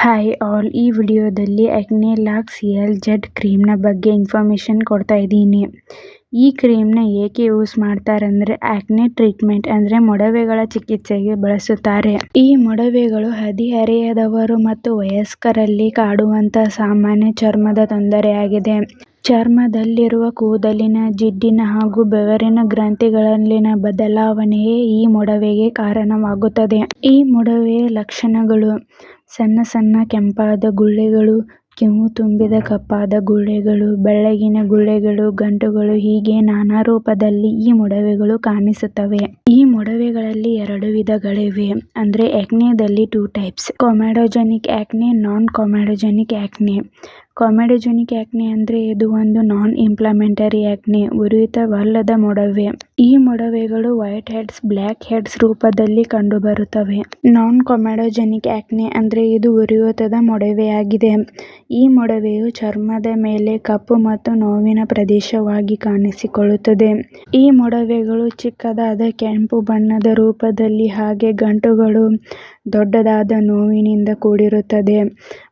Hi all ಈ ವಿಡಿಯೋದಲ್ಲಿ Acnelak C L Z ಕ್ರೀಮ್ನ ಬಗ್ಗೆ ಇನ್ಫಾರ್ಮೇಷನ್ ಕೊಡ್ತಾ ಇದ್ದೀನಿ. ಈ ಕ್ರೀಮ್ನ ಏಕೆ ಯೂಸ್ ಮಾಡ್ತಾರಂದರೆ ಆ್ಯಕ್ನೆ ಟ್ರೀಟ್ಮೆಂಟ್ ಅಂದರೆ ಮೊಡವೆಗಳ ಚಿಕಿತ್ಸೆಗೆ ಬಳಸುತ್ತಾರೆ. ಈ ಮೊಡವೆಗಳು ಹದಿಹರೆಯದವರು ಮತ್ತು ವಯಸ್ಕರಲ್ಲಿ ಕಾಡುವಂಥ ಸಾಮಾನ್ಯ ಚರ್ಮದ ತೊಂದರೆಯಾಗಿದೆ. ಚರ್ಮದಲ್ಲಿರುವ ಕೂದಲಿನ ಜಿಡ್ಡಿನ ಹಾಗೂ ಬೆವರಿನ ಗ್ರಂಥಿಗಳಲ್ಲಿನ ಬದಲಾವಣೆಯೇ ಈ ಮೊಡವೆಗೆ ಕಾರಣವಾಗುತ್ತದೆ. ಈ ಮೊಡವೆಯ ಲಕ್ಷಣಗಳು ಸಣ್ಣ ಸಣ್ಣ ಕೆಂಪಾದ ಗುಳ್ಳೆಗಳು ಕೆಮ್ಮು ತುಂಬಿದ ಕಪ್ಪಾದ ಗುಳ್ಳೆಗಳು ಬೆಳ್ಳಗಿನ ಗುಳ್ಳೆಗಳು ಗಂಟುಗಳು ಹೀಗೆ ನಾನಾ ರೂಪದಲ್ಲಿ ಈ ಮೊಡವೆಗಳು ಕಾಣಿಸುತ್ತವೆ. ಈ ಮೊಡವೆಗಳಲ್ಲಿ ಎರಡು ವಿಧಗಳಿವೆ ಅಂದ್ರೆ ಆ್ಯಕ್ನೆದಲ್ಲಿ two types comedogenic acne, non comedogenic acne comedogenic acne ಅಂದ್ರೆ ಇದು ಒಂದು ನಾನ್ ಇಂಪ್ಲಿಮೆಂಟರಿ ಆಕ್ನೆ ಉರಿಯೂತವಲ್ಲದ ಮೊಡವೆ. ಈ ಮೊಡವೆಗಳು ವೈಟ್ ಹೆಡ್ಸ್ ಬ್ಲಾಕ್ ಹೆಡ್ಸ್ ರೂಪದಲ್ಲಿ ಕಂಡುಬರುತ್ತವೆ. ನಾನ್ ಕಾಮೆಡೋಜೆನಿಕ್ ಆಕ್ನೆ ಅಂದ್ರೆ ಇದು ಉರಿಯೂತದ ಮೊಡವೆಯಾಗಿದೆ. ಈ ಮೊಡವೆಯು ಚರ್ಮದ ಮೇಲೆ ಕಪ್ಪು ಮತ್ತು ನೋವಿನ ಪ್ರದೇಶವಾಗಿ ಕಾಣಿಸಿಕೊಳ್ಳುತ್ತದೆ. ಈ ಮೊಡವೆಗಳು ಚಿಕ್ಕದಾದ ಕೆಂಪು ಬಣ್ಣದ ರೂಪದಲ್ಲಿ ಹಾಗೆ ಗಂಟುಗಳು ದೊಡ್ಡದಾದ ನೋವಿನಿಂದ ಕೂಡಿರುತ್ತದೆ.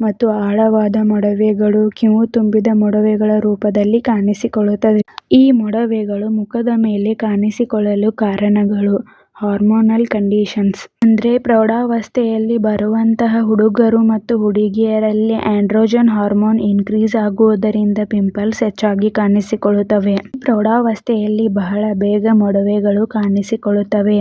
ಮತ್ತು ಆಳವಾದ ಮೊಡವೆಗಳು ಕಿವು ತುಂಬಿದ ಮೊಡವೆಗಳ ರೂಪದಲ್ಲಿ ಕಾಣಿಸಿಕೊಳ್ಳುತ್ತದೆ. ಈ ಮೊಡವೆಗಳು ಮುಖದ ಮೇಲೆ ಕಾಣಿಸಿಕೊಳ್ಳಲು ಕಾರಣಗಳು. Hormonal conditions. ಅಂದ್ರೆ ಪ್ರೌಢಾವಸ್ಥೆಯಲ್ಲಿ ಬರುವಂತಹ ಹುಡುಗರು ಮತ್ತು ಹುಡುಗಿಯರಲ್ಲಿ ಆಂಡ್ರೋಜನ್ ಹಾರ್ಮೋನ್ ಇನ್ಕ್ರೀಸ್ ಆಗುವುದರಿಂದ ಪಿಂಪಲ್ಸ್ ಹೆಚ್ಚಾಗಿ ಕಾಣಿಸಿಕೊಳ್ಳುತ್ತವೆ. ಪ್ರೌಢಾವಸ್ಥೆಯಲ್ಲಿ ಬಹಳ ಬೇಗ ಮೊಡವೆಗಳು ಕಾಣಿಸಿಕೊಳ್ಳುತ್ತವೆ.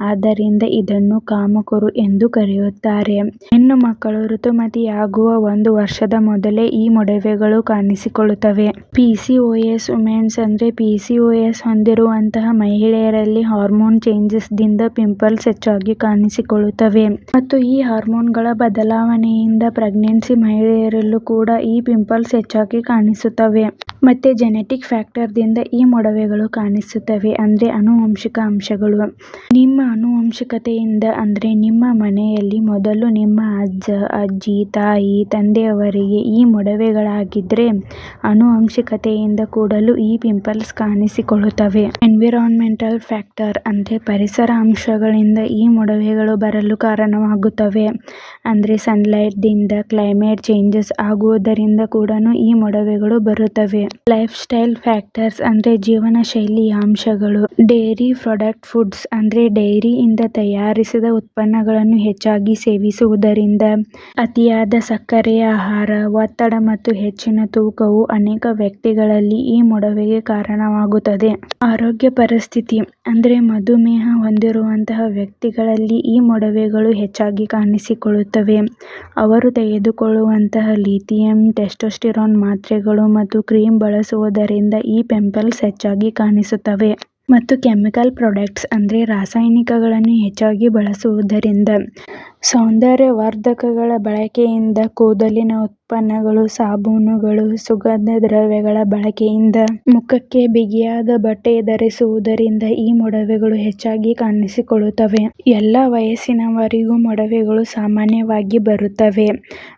ಆದ್ದರಿಂದ ಇದನ್ನು ಕಾಮಕರು ಎಂದು ಕರೆಯುತ್ತಾರೆ. ಹೆಣ್ಣು ಮಕ್ಕಳು ಋತುಮತಿಯಾಗುವ ಒಂದು ವರ್ಷದ ಮೊದಲೇ ಈ ಮೊಡವೆಗಳು ಕಾಣಿಸಿಕೊಳ್ಳುತ್ತವೆ. ಪಿಸಿಒಎಸ್ ವುಮೆನ್ಸ್ ಅಂದ್ರೆ ಪಿಸಿಒಎಸ್ ಹೊಂದಿರುವಂತಹ ಮಹಿಳೆಯರಲ್ಲಿ ಹಾರ್ಮೋನ್ ಚೇಂಜಸ್ ದಿಂದ ಪಿಂಪಲ್ಸ್ ಹೆಚ್ಚಾಗಿ ಕಾಣಿಸಿಕೊಳ್ಳುತ್ತವೆ. ಮತ್ತು ಈ ಹಾರ್ಮೋನ್ಗಳ ಬದಲಾವಣೆಯಿಂದ ಪ್ರೆಗ್ನೆನ್ಸಿ ಮಹಿಳೆಯರಲ್ಲೂ ಕೂಡ ಈ ಪಿಂಪಲ್ಸ್ ಹೆಚ್ಚಾಗಿ ಕಾಣಿಸುತ್ತವೆ. ಮತ್ತೆ ಜೆನೆಟಿಕ್ ಫ್ಯಾಕ್ಟರ್ ದಿಂದ ಈ ಮೊಡವೆಗಳು ಕಾಣಿಸುತ್ತವೆ ಅಂದ್ರೆ ಅನುವಂಶಿಕ ಅಂಶಗಳು. ನಿಮ್ಮ ಅನುವಂಶಿಕತೆಯಿಂದ ಅಂದ್ರೆ ನಿಮ್ಮ ಮನೆಯಲ್ಲಿ ಮೊದಲು ನಿಮ್ಮ ಅಜ್ಜ, ಅಜ್ಜಿ, ತಾಯಿ, ತಂದೆಯವರಿಗೆ ಈ ಮೊಡವೆಗಳಾಗಿದ್ರೆ ಅನುವಂಶಿಕತೆಯಿಂದ ಕೂಡಲು ಈ ಪಿಂಪಲ್ಸ್ ಕಾಣಿಸಿಕೊಳ್ಳುತ್ತವೆ. ಎನ್ವಿರಾನ್ಮೆಂಟಲ್ ಫ್ಯಾಕ್ಟರ್ ಅಂದ್ರೆ ಪರಿಸರ ಅಂಶಗಳಿಂದ ಈ ಮೊಡವೆಗಳು ಬರಲು ಕಾರಣವಾಗುತ್ತವೆ. ಅಂದ್ರೆ ಸನ್ಲೈಟ್ ದಿಂದ ಕ್ಲೈಮೇಟ್ ಚೇಂಜಸ್ ಆಗುವುದರಿಂದ ಕೂಡ ಈ ಮೊಡವೆಗಳು ಬರುತ್ತವೆ. ಲೈಫ್ ಸ್ಟೈಲ್ ಫ್ಯಾಕ್ಟರ್ಸ್ ಅಂದ್ರೆ ಜೀವನ ಶೈಲಿಯ ಅಂಶಗಳು. ಡೈರಿ ಪ್ರಾಡಕ್ಟ್ ಫುಡ್ಸ್ ಅಂದ್ರೆ ಡೈರಿಯಿಂದ ತಯಾರಿಸಿದ ಉತ್ಪನ್ನಗಳನ್ನು ಹೆಚ್ಚಾಗಿ ಸೇವಿಸುವುದರಿಂದ ಅತಿಯಾದ ಸಕ್ಕರೆಯ ಆಹಾರ, ಒತ್ತಡ ಮತ್ತು ಹೆಚ್ಚಿನ ತೂಕವು ಅನೇಕ ವ್ಯಕ್ತಿಗಳಲ್ಲಿ ಈ ಮೊಡವೆಗೆ ಕಾರಣವಾಗುತ್ತದೆ. ಆರೋಗ್ಯ ಪರಿಸ್ಥಿತಿ ಅಂದ್ರೆ ಮಧುಮೇಹ ಹೊಂದಿರುವಂತಹ ವ್ಯಕ್ತಿಗಳಲ್ಲಿ ಈ ಮೊಡವೆಗಳು ಹೆಚ್ಚಾಗಿ ಕಾಣಿಸಿಕೊಳ್ಳುತ್ತವೆ. ಅವರು ತೆಗೆದುಕೊಳ್ಳುವಂತಹ ಲಿಥಿಯಂ, ಟೆಸ್ಟೋಸ್ಟಿರಾನ್ ಮಾತ್ರೆಗಳು ಮತ್ತು ಕ್ರೀಮ್ ಬಳಸುವುದರಿಂದ ಈ ಪೆಂಪಲ್ಸ್ ಹೆಚ್ಚಾಗಿ ಕಾಣಿಸುತ್ತವೆ. ಮತ್ತು ಕೆಮಿಕಲ್ ಪ್ರಾಡಕ್ಟ್ಸ್ ಅಂದ್ರೆ ರಾಸಾಯನಿಕಗಳನ್ನು ಹೆಚ್ಚಾಗಿ ಬಳಸುವುದರಿಂದ ಸೌಂದರ್ಯವರ್ಧಕಗಳ ಬಳಕೆಯಿಂದ ಕೂದಲಿನ ಉತ್ಪನ್ನಗಳು, ಸಾಬೂನುಗಳು, ಸುಗಂಧ ದ್ರವ್ಯಗಳ ಬಳಕೆಯಿಂದ ಮುಖಕ್ಕೆ ಬಿಗಿಯಾದ ಬಟ್ಟೆ ಧರಿಸುವುದರಿಂದ ಈ ಮೊಡವೆಗಳು ಹೆಚ್ಚಾಗಿ ಕಾಣಿಸಿಕೊಳ್ಳುತ್ತವೆ. ಎಲ್ಲ ವಯಸ್ಸಿನವರಿಗೂ ಮೊಡವೆಗಳು ಸಾಮಾನ್ಯವಾಗಿ ಬರುತ್ತವೆ.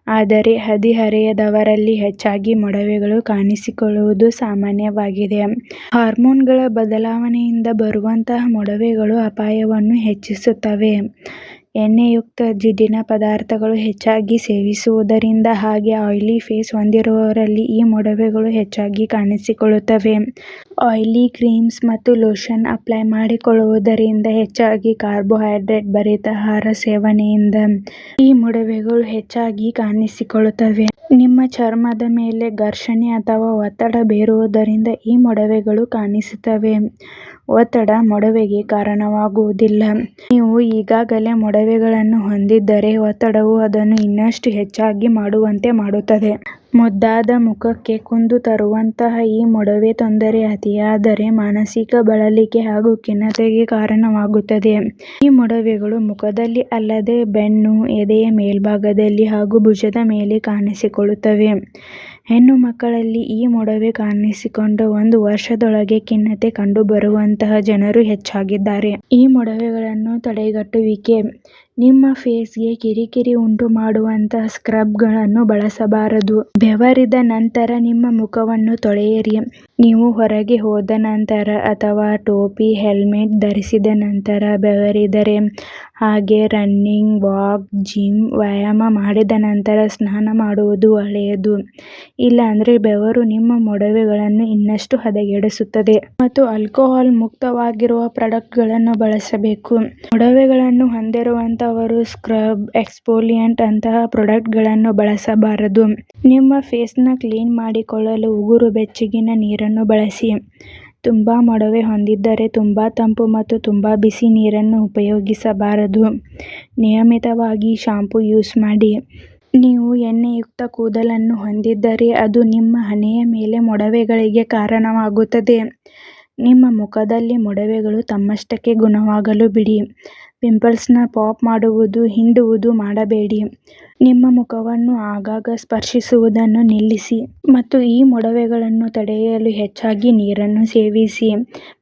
ಆದರೆ ಹದಿಹರೆಯದವರಲ್ಲಿ ಹೆಚ್ಚಾಗಿ ಮೊಡವೆಗಳು ಕಾಣಿಸಿಕೊಳ್ಳುವುದು ಸಾಮಾನ್ಯವಾಗಿದೆ. ಹಾರ್ಮೋನ್ಗಳ ಬದಲಾವಣೆಯಿಂದ ಬರುವಂತಹ ಮೊಡವೆಗಳು ಅಪಾಯವನ್ನು ಹೆಚ್ಚಿಸುತ್ತವೆ. ಎಣ್ಣೆಯುಕ್ತ ಜಿಡ್ಡಿನ ಪದಾರ್ಥಗಳು ಹೆಚ್ಚಾಗಿ ಸೇವಿಸುವುದರಿಂದ ಹಾಗೆ ಆಯಿಲಿ ಫೇಸ್ ಹೊಂದಿರುವವರಲ್ಲಿ ಈ ಮೊಡವೆಗಳು ಹೆಚ್ಚಾಗಿ ಕಾಣಿಸಿಕೊಳ್ಳುತ್ತವೆ. ಆಯಿಲಿ ಕ್ರೀಮ್ಸ್ ಮತ್ತು ಲೋಷನ್ ಅಪ್ಲೈ ಮಾಡಿಕೊಳ್ಳುವುದರಿಂದ ಹೆಚ್ಚಾಗಿ ಕಾರ್ಬೋಹೈಡ್ರೇಟ್ ಭರಿತ ಆಹಾರ ಸೇವನೆಯಿಂದ ಈ ಮೊಡವೆಗಳು ಹೆಚ್ಚಾಗಿ ಕಾಣಿಸಿಕೊಳ್ಳುತ್ತವೆ. ನಿಮ್ಮ ಚರ್ಮದ ಮೇಲೆ ಘರ್ಷಣೆ ಅಥವಾ ಒತ್ತಡ ಬೀರುವುದರಿಂದ ಈ ಮೊಡವೆಗಳು ಕಾಣಿಸುತ್ತವೆ. ಒತ್ತಡ ಮೊಡವೆಗೆ ಕಾರಣವಾಗುವುದಿಲ್ಲ. ನೀವು ಈಗಾಗಲೇ ಮೊಡವೆಗಳನ್ನು ಹೊಂದಿದ್ದರೆ ಒತ್ತಡವು ಅದನ್ನು ಇನ್ನಷ್ಟು ಹೆಚ್ಚಾಗಿ ಮಾಡುವಂತೆ ಮಾಡುತ್ತದೆ. ಮುದ್ದಾದ ಮುಖಕ್ಕೆ ಕುಂದು ತರುವಂತಹ ಈ ಮೊಡವೆ ತೊಂದರೆ ಅತಿಯಾದರೆ ಮಾನಸಿಕ ಬಳಲಿಕೆ ಹಾಗೂ ಖಿನ್ನತೆಗೆ ಕಾರಣವಾಗುತ್ತದೆ. ಈ ಮೊಡವೆಗಳು ಮುಖದಲ್ಲಿ ಅಲ್ಲದೆ ಬೆನ್ನು, ಎದೆಯ ಮೇಲ್ಭಾಗದಲ್ಲಿ ಹಾಗೂ ಭುಜದ ಮೇಲೆ ಕಾಣಿಸಿಕೊಳ್ಳುತ್ತವೆ. ಹೆಣ್ಣು ಮಕ್ಕಳಲ್ಲಿ ಈ ಮೊಡವೆ ಕಾಣಿಸಿಕೊಂಡು ಒಂದು ವರ್ಷದೊಳಗೆ ಖಿನ್ನತೆ ಕಂಡುಬರುವಂತಹ ಜನರು ಹೆಚ್ಚಾಗಿದ್ದಾರೆ. ಈ ಮೊಡವೆಗಳನ್ನು ತಡೆಗಟ್ಟುವಿಕೆ ನಿಮ್ಮ ಫೇಸ್ಗೆ ಕಿರಿಕಿರಿ ಉಂಟು ಮಾಡುವಂತ ಸ್ಕ್ರಬ್ಗಳನ್ನು ಬಳಸಬಾರದು. ಬೆವರಿದ ನಂತರ ನಿಮ್ಮ ಮುಖವನ್ನು ತೊಳೆಯಿರಿ. ನೀವು ಹೊರಗೆ ಹೋದ ನಂತರ ಅಥವಾ ಟೋಪಿ, ಹೆಲ್ಮೆಟ್ ಧರಿಸಿದ ನಂತರ ಬೆವರಿದರೆ ಹಾಗೆ ರನ್ನಿಂಗ್, ವಾಕ್, ಜಿಮ್, ವ್ಯಾಯಾಮ ಮಾಡಿದ ನಂತರ ಸ್ನಾನ ಮಾಡುವುದು ಒಳ್ಳೆಯದು. ಇಲ್ಲಾಂದರೆ ಬೆವರು ನಿಮ್ಮ ಮೊಡವೆಗಳನ್ನು ಇನ್ನಷ್ಟು ಹದಗೆಡಿಸುತ್ತದೆ. ಮತ್ತು ಆಲ್ಕೋಹಾಲ್ ಮುಕ್ತವಾಗಿರುವ ಪ್ರಾಡಕ್ಟ್ಗಳನ್ನು ಬಳಸಬೇಕು. ಮೊಡವೆಗಳನ್ನು ಹೊಂದಿರುವಂತವರು ಸ್ಕ್ರಬ್, ಎಕ್ಸ್ಫೋಲಿಯಂಟ್ ಅಂತಹ ಪ್ರಾಡಕ್ಟ್ಗಳನ್ನು ಬಳಸಬಾರದು. ನಿಮ್ಮ ಫೇಸ್ನ ಕ್ಲೀನ್ ಮಾಡಿಕೊಳ್ಳಲು ಉಗುರು ಬೆಚ್ಚಗಿನ ನೀರನ್ನು ಬಳಸಿ. ತುಂಬಾ ಮೊಡವೆ ಹೊಂದಿದ್ದರೆ ತುಂಬಾ ತಂಪು ಮತ್ತು ತುಂಬಾ ಬಿಸಿ ನೀರನ್ನು ಉಪಯೋಗಿಸಬಾರದು. ನಿಯಮಿತವಾಗಿ ಶಾಂಪೂ ಯೂಸ್ ಮಾಡಿ. ನೀವು ಎಣ್ಣೆಯುಕ್ತ ಕೂದಲನ್ನು ಹೊಂದಿದ್ದರೆ ಅದು ನಿಮ್ಮ ಹಣೆಯ ಮೇಲೆ ಮೊಡವೆಗಳಿಗೆ ಕಾರಣವಾಗುತ್ತದೆ. ನಿಮ್ಮ ಮುಖದಲ್ಲಿ ಮೊಡವೆಗಳು ತಮ್ಮಷ್ಟಕ್ಕೆ ಗುಣವಾಗಲು ಬಿಡಿ. ಪಿಂಪಲ್ಸ್ನ ಪಾಪ್ ಮಾಡುವುದು, ಹಿಂಡುವುದು ಮಾಡಬೇಡಿ. ನಿಮ್ಮ ಮುಖವನ್ನು ಆಗಾಗ ಸ್ಪರ್ಶಿಸುವುದನ್ನು ನಿಲ್ಲಿಸಿ. ಮತ್ತು ಈ ಮೊಡವೆಗಳನ್ನು ತಡೆಯಲು ಹೆಚ್ಚಾಗಿ ನೀರನ್ನು ಸೇವಿಸಿ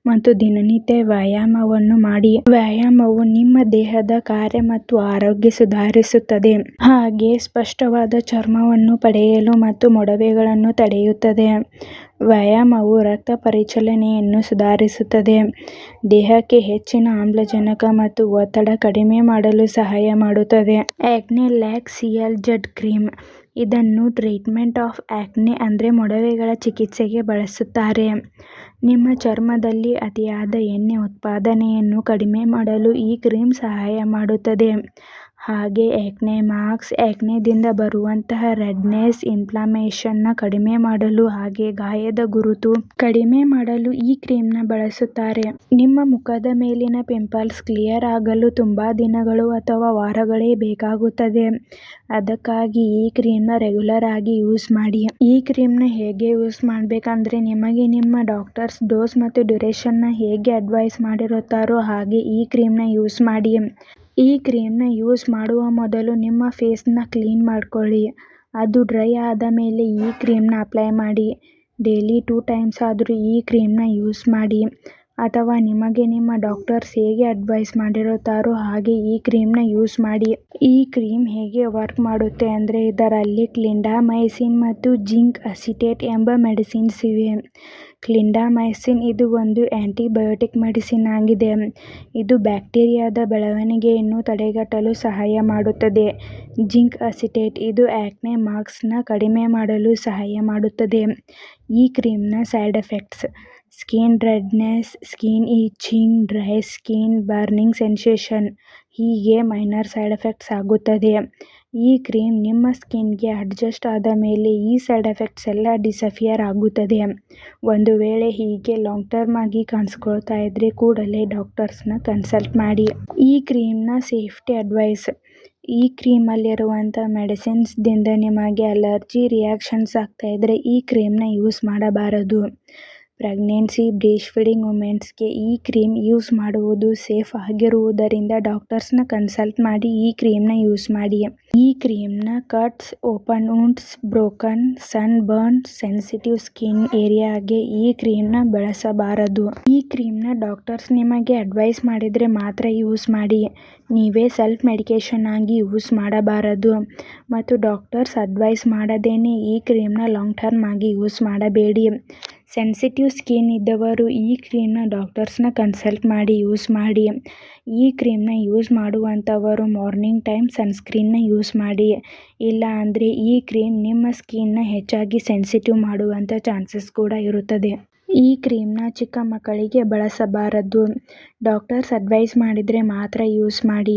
ಮತ್ತು ದಿನನಿತ್ಯ ವ್ಯಾಯಾಮವನ್ನು ಮಾಡಿ. ವ್ಯಾಯಾಮವು ನಿಮ್ಮ ದೇಹದ ಕಾರ್ಯ ಮತ್ತು ಆರೋಗ್ಯ ಸುಧಾರಿಸುತ್ತದೆ. ಹಾಗೆ ಸ್ಪಷ್ಟವಾದ ಚರ್ಮವನ್ನು ಪಡೆಯಲು ಮತ್ತು ಮೊಡವೆಗಳನ್ನು ತಡೆಯುತ್ತದೆ. ವ್ಯಾಯಾಮವು ರಕ್ತ ಪರಿಚಲನೆಯನ್ನು ಸುಧಾರಿಸುತ್ತದೆ. ದೇಹಕ್ಕೆ ಹೆಚ್ಚಿನ ಆಮ್ಲಜನಕ ಮತ್ತು ಒತ್ತಡ ಕಡಿಮೆ ಮಾಡಲು ಸಹಾಯ ಮಾಡುತ್ತದೆ. Acnelak C L Z cream. ಇದನ್ನು ಟ್ರೀಟ್ಮೆಂಟ್ ಆಫ್ ಆ್ಯಕ್ನೆ ಅಂದರೆ ಮೊಡವೆಗಳ ಚಿಕಿತ್ಸೆಗೆ ಬಳಸುತ್ತಾರೆ. ನಿಮ್ಮ ಚರ್ಮದಲ್ಲಿ ಅತಿಯಾದ ಎಣ್ಣೆ ಉತ್ಪಾದನೆಯನ್ನು ಕಡಿಮೆ ಮಾಡಲು ಈ ಕ್ರೀಮ್ ಸಹಾಯ ಮಾಡುತ್ತದೆ. ಹಾಗೆ ಆಕ್ನೆ ಮಾರ್ಕ್ಸ್, ಆಕ್ನೆದಿಂದ ಬರುವಂತಹ ರೆಡ್ನೆಸ್, ಇನ್ಫ್ಲಮೇಷನ್ನ ಕಡಿಮೆ ಮಾಡಲು ಹಾಗೆ ಗಾಯದ ಗುರುತು ಕಡಿಮೆ ಮಾಡಲು ಈ ಕ್ರೀಮ್ನ ಬಳಸುತ್ತಾರೆ. ನಿಮ್ಮ ಮುಖದ ಮೇಲಿನ ಪಿಂಪಲ್ಸ್ ಕ್ಲಿಯರ್ ಆಗಲು ತುಂಬಾ ದಿನಗಳು ಅಥವಾ ವಾರಗಳೇ ಬೇಕಾಗುತ್ತದೆ. ಅದಕ್ಕಾಗಿ ಈ ಕ್ರೀಮ್ನ ರೆಗ್ಯುಲರ್ ಆಗಿ ಯೂಸ್ ಮಾಡಿ. ಈ ಕ್ರೀಮ್ನ ಹೇಗೆ ಯೂಸ್ ಮಾಡಬೇಕಂದ್ರೆ ನಿಮಗೆ ನಿಮ್ಮ ಡಾಕ್ಟರ್ಸ್ ಡೋಸ್ ಮತ್ತು ನ ಹೇಗೆ ಅಡ್ವೈಸ್ ಮಾಡಿರುತ್ತಾರೋ ಹಾಗೆ ಈ ಕ್ರೀಮ್ನ ಯೂಸ್ ಮಾಡಿ. ಈ ಕ್ರೀಮ್ನ ಯೂಸ್ ಮಾಡುವ ಮೊದಲು ನಿಮ್ಮ ಫೇಸನ್ನ ಕ್ಲೀನ್ ಮಾಡ್ಕೊಳ್ಳಿ. ಅದು ಡ್ರೈ ಆದ ಮೇಲೆ ಈ ಕ್ರೀಮ್ನ ಅಪ್ಲೈ ಮಾಡಿ. ಡೈಲಿ ಟೂ ಟೈಮ್ಸ್ ಆದ್ರೂ ಈ ಕ್ರೀಮ್ನ ಯೂಸ್ ಮಾಡಿ. ಅಥವಾ ನಿಮಗೆ ನಿಮ್ಮ ಡಾಕ್ಟರ್ಸ್ ಹೇಗೆ ಅಡ್ವೈಸ್ ಮಾಡಿರುತ್ತಾರೋ ಹಾಗೆ ಈ ಕ್ರೀಮ್ನ ಯೂಸ್ ಮಾಡಿ. ಈ ಕ್ರೀಮ್ ಹೇಗೆ ವರ್ಕ್ ಮಾಡುತ್ತೆ ಅಂದರೆ ಇದರಲ್ಲಿ ಕ್ಲಿಂಡಾಮೈಸಿನ್ ಮತ್ತು ಜಿಂಕ್ ಅಸಿಟೇಟ್ ಎಂಬ ಮೆಡಿಸಿನ್ಸ್ ಇವೆ. ಕ್ಲಿಂಡಾಮೈಸಿನ್ ಇದು ಒಂದು ಆ್ಯಂಟಿಬಯೋಟಿಕ್ ಮೆಡಿಸಿನ್ ಆಗಿದೆ. ಇದು ಬ್ಯಾಕ್ಟೀರಿಯಾದ ಬೆಳವಣಿಗೆಯನ್ನು ತಡೆಗಟ್ಟಲು ಸಹಾಯ ಮಾಡುತ್ತದೆ. ಜಿಂಕ್ ಅಸಿಟೇಟ್ ಇದು ಆಕ್ನೆ ಮಾರ್ಕ್ಸ್ನ ಕಡಿಮೆ ಮಾಡಲು ಸಹಾಯ ಮಾಡುತ್ತದೆ. ಈ ಕ್ರೀಮ್ನ side effects skin redness, skin itching, dry skin, burning sensation ಹೀಗೆ ಮೈನರ್ ಸೈಡ್ ಎಫೆಕ್ಟ್ಸ್ ಆಗುತ್ತದೆ. ಈ ಕ್ರೀಮ್ ನಿಮ್ಮ ಸ್ಕಿನ್ಗೆ ಅಡ್ಜಸ್ಟ್ ಆದ ಮೇಲೆ ಈ ಸೈಡ್ ಎಫೆಕ್ಟ್ಸ್ ಎಲ್ಲ ಡಿಸಫಿಯರ್ ಆಗುತ್ತದೆ. ಒಂದು ವೇಳೆ ಹೀಗೆ ಲಾಂಗ್ ಟರ್ಮ್ ಆಗಿ ಕಾಣಿಸ್ಕೊಳ್ತಾ ಇದ್ರೆ ಕೂಡಲೇ ಡಾಕ್ಟರ್ಸ್ನ ಕನ್ಸಲ್ಟ್ ಮಾಡಿ. ಈ ಕ್ರೀಮ್ನ ಸೇಫ್ಟಿ ಅಡ್ವೈಸ್ ಈ ಕ್ರೀಮಲ್ಲಿರುವಂಥ ಮೆಡಿಸಿನ್ಸ್ದಿಂದ ನಿಮಗೆ ಅಲರ್ಜಿ ರಿಯಾಕ್ಷನ್ಸ್ ಆಗ್ತಾಯಿದ್ರೆ ಈ ಕ್ರೀಮ್ನ ಯೂಸ್ ಮಾಡಬಾರದು. ಪ್ರೆಗ್ನೆನ್ಸಿ, ಬ್ರೀಸ್ಟ್ ಫೀಡಿಂಗ್ ವುಮೆನ್ಸ್ಗೆ ಈ ಕ್ರೀಮ್ ಯೂಸ್ ಮಾಡುವುದು ಸೇಫ್ ಆಗಿರುವುದರಿಂದ ಡಾಕ್ಟರ್ಸ್ನ ಕನ್ಸಲ್ಟ್ ಮಾಡಿ ಈ ಕ್ರೀಮ್ನ ಯೂಸ್ ಮಾಡಿ. ಈ ಕ್ರೀಮ್ನ cuts, open wounds broken, sunburn, sensitive skin ಏರಿಯಾಗೆ ಈ ಕ್ರೀಮ್ನ ಬಳಸಬಾರದು. ಈ ಕ್ರೀಮ್ನ ಡಾಕ್ಟರ್ಸ್ ನಿಮಗೆ ಅಡ್ವೈಸ್ ಮಾಡಿದರೆ ಮಾತ್ರ ಯೂಸ್ ಮಾಡಿ. ನೀವೇ ಸೆಲ್ಫ್ ಮೆಡಿಕೇಷನ್ ಆಗಿ ಯೂಸ್ ಮಾಡಬಾರದು. ಮತ್ತು ಡಾಕ್ಟರ್ಸ್ ಅಡ್ವೈಸ್ ಮಾಡದೇನೆ ಈ ಕ್ರೀಮ್ನ ಲಾಂಗ್ ಟರ್ಮ್ ಆಗಿ ಯೂಸ್ ಮಾಡಬೇಡಿ. ಸೆನ್ಸಿಟಿವ್ ಸ್ಕಿನ್ ಇದ್ದವರು ಈ ಕ್ರೀಮ್ನ ಡಾಕ್ಟರ್ಸ್ನ ಕನ್ಸಲ್ಟ್ ಮಾಡಿ ಯೂಸ್ ಮಾಡಿ. ಈ ಕ್ರೀಮ್ನ ಯೂಸ್ ಮಾಡುವಂಥವರು ಮಾರ್ನಿಂಗ್ ಟೈಮ್ ಸನ್ಸ್ಕ್ರೀನ್ನ ಯೂಸ್ ಮಾಡಿ. ಇಲ್ಲ ಅಂದರೆ ಈ ಕ್ರೀಮ್ ನಿಮ್ಮ ಸ್ಕಿನ್ನ ಹೆಚ್ಚಾಗಿ ಸೆನ್ಸಿಟಿವ್ ಮಾಡುವಂಥ ಚಾನ್ಸಸ್ ಕೂಡ ಇರುತ್ತದೆ. ಈ ಕ್ರೀಮ್ನ ಚಿಕ್ಕ ಮಕ್ಕಳಿಗೆ ಬಳಸಬಾರದು. ಡಾಕ್ಟರ್ಸ್ ಅಡ್ವೈಸ್ ಮಾಡಿದರೆ ಮಾತ್ರ ಯೂಸ್ ಮಾಡಿ.